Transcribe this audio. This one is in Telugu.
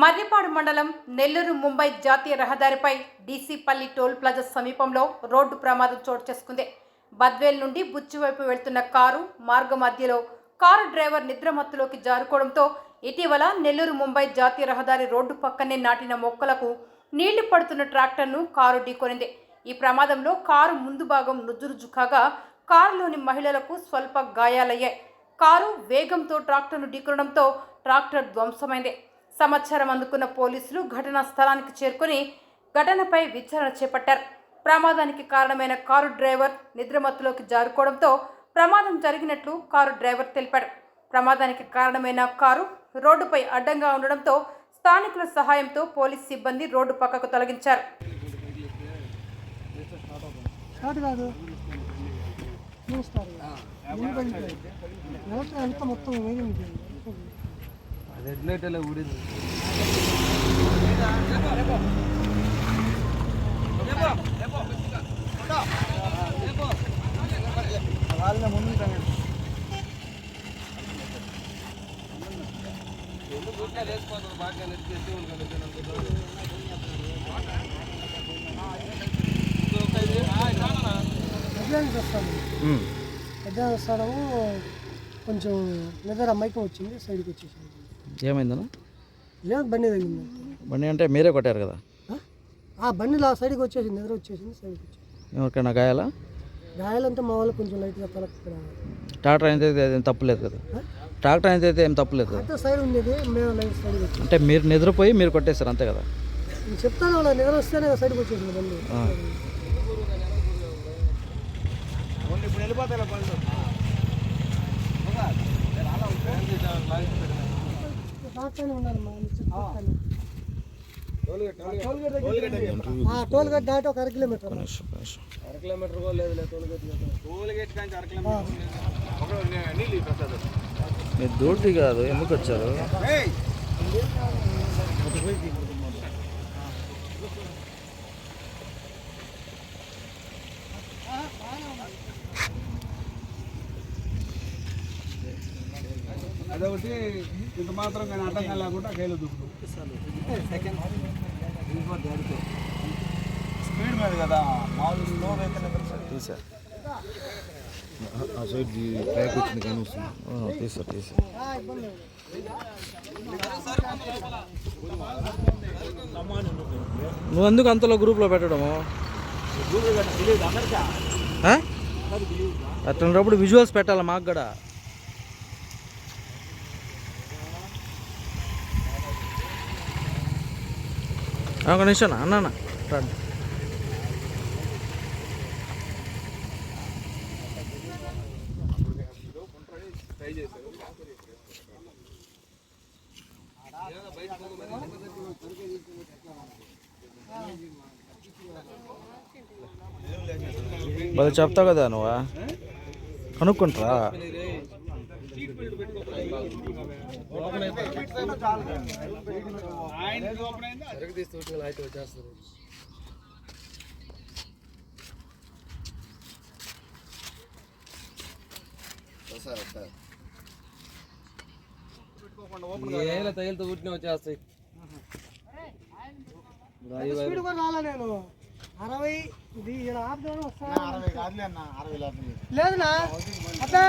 మర్రిపాడు మండలం నెల్లూరు ముంబై జాతీయ రహదారిపై డీసీపల్లి టోల్ ప్లాజా సమీపంలో రోడ్డు ప్రమాదం చోటు చేసుకుంది. బద్వేల్ నుండి బుచ్చి వైపు వెళ్తున్న కారు మార్గ మధ్యలో కారు డ్రైవర్ నిద్రమత్తులోకి జారుకోవడంతో ఇటీవల నెల్లూరు ముంబై జాతీయ రహదారి రోడ్డు పక్కనే నాటిన మొక్కలకు నీళ్ళు పడుతున్న ట్రాక్టర్ను కారు ఢీకొనింది. ఈ ప్రమాదంలో కారు ముందు భాగం నుజ్జురుజు కాగా కారులోని మహిళలకు స్వల్ప గాయాలయ్యాయి. కారు వేగంతో ట్రాక్టర్ను ఢీకొనడంతో ట్రాక్టర్ ధ్వంసమైంది. సమాచారం అందుకున్న పోలీసులు ఘటనా స్థలానికి చేరుకుని ఘటనపై విచారణ చేపట్టారు. ప్రమాదానికి కారణమైన కారు డ్రైవర్ నిద్రమత్తులోకి జారుకోవడంతో ప్రమాదం జరిగినట్లు కారు డ్రైవర్ తెలిపాడు. ప్రమాదానికి కారణమైన కారు రోడ్డుపై అడ్డంగా ఉండడంతో స్థానికుల సహాయంతో పోలీస్ సిబ్బంది రోడ్డు పక్కకు తొలగించారు. మొత్తం వేగింది అది ఎట్లయితే ఊడింది వాళ్ళ ముందు కొంచెం నిద్ర మైకం వచ్చింది సైడ్కి వచ్చేసింది ఏమైందన్నా? ఏం బండి తగిలింది. బండి అంటే మీరే కొట్టారు కదా? ఆ? ఆ బండి లా సైడ్కి వచ్చేసింది నిద్ర వచ్చేసింది సైడ్కి వచ్చేసింది. ఎవరికైనా గాయాలా? గాయాలంతా మా వాళ్ళు కొంచెం లైట్గా తలకు ట్రాక్టర్ అయితే ఏం తప్పులేదు కదా? ట్రాక్టర్ అయితే ఏం తప్పులేదు కదా? సైడ్ ఉండేది మేము లైట్ వచ్చాం అంటే మీరు నిద్రపోయి మీరు కొట్టేశారు అంతే కదా? నేను చెప్తాను వాళ్ళ నిద్ర వస్తేనే సైడ్కి వచ్చేసింది బండి. ఆ. ఇప్పుడు వెళ్ళిపోతాయి టోల్ గేట్ దాటి ఒక అర కిలోమీటర్ ఒక నిమిషం, అర కిలోమీటర్ కూడా లేదు టోల్ టోల్గేట్ టోల్గేట్ కానీ అర కిలోమీటర్ నీళ్ళు ప్రసాద్ మీరు కాదు ఎందుకు వచ్చారు? అదొకటి ఇంత మాత్రం కానీ అడ్డంగా లేకుండా కైలు దుక్కుడు స్పీడ్ మీద కదా మామూలు ఆ సైడ్ వచ్చింది కానీ వస్తుంది. తీసా తీసా నువ్వు ఎందుకు అంతలో గ్రూప్లో పెట్టడము? ఆ? అట్లన్నప్పుడు విజువల్స్ పెట్టాలి మాకు కూడా? ఒక నిమిషం అన్న రండి. మరి చెప్తావు కదా నువ్వు? కనుక్కుంటారా? ఏళ్ళ తగిలితో పుట్టిన వచ్చేస్తాయి. నేను. అరవై ఇది ఇలా ఆపుదామని వస్తా. లేదునా? అబ్బా